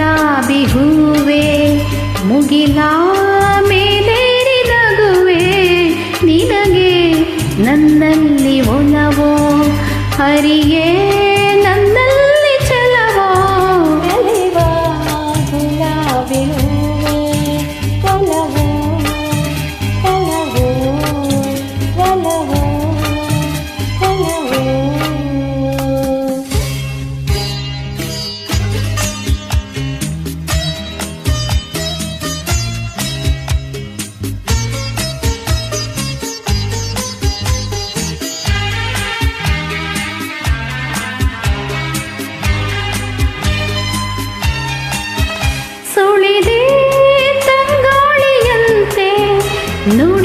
ಗುಲಾಬಿ ಹೂವೆ ಮುಗಿಲ ಮೇಲೇರಿ ನಗುವೆ ನಿನಗೆ ನನ್ನಲ್ಲಿ ಒಲವೋ ಹರಿಯೇ ನುಡಿದೆ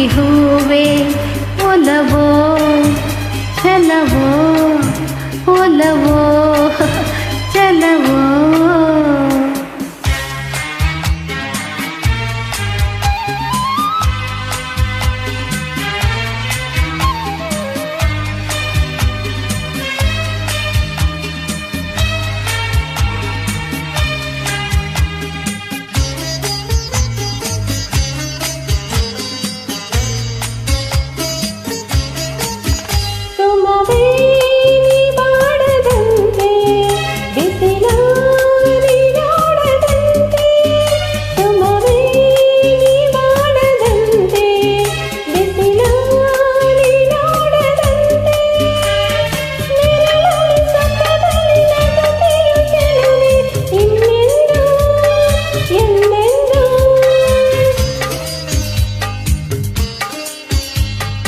ಗುಲಾಬಿ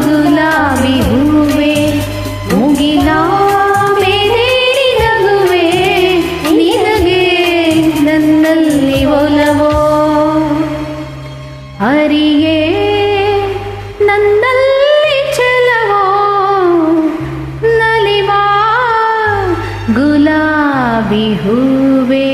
ಗುಲಾಬಿ ಹೂವೆ ಮುಗಿಲ ಮೇಲೇರಿ ನಗುವೆ ನಿನಗೆ ನನ್ನಲ್ಲಿ ಒಲವೋ? ಹರಿಯೇ ನನ್ನಲ್ಲಿ ಚಲವೋ ನಲಿವಾ ಗುಲಾಬಿ ಹೂವೇ?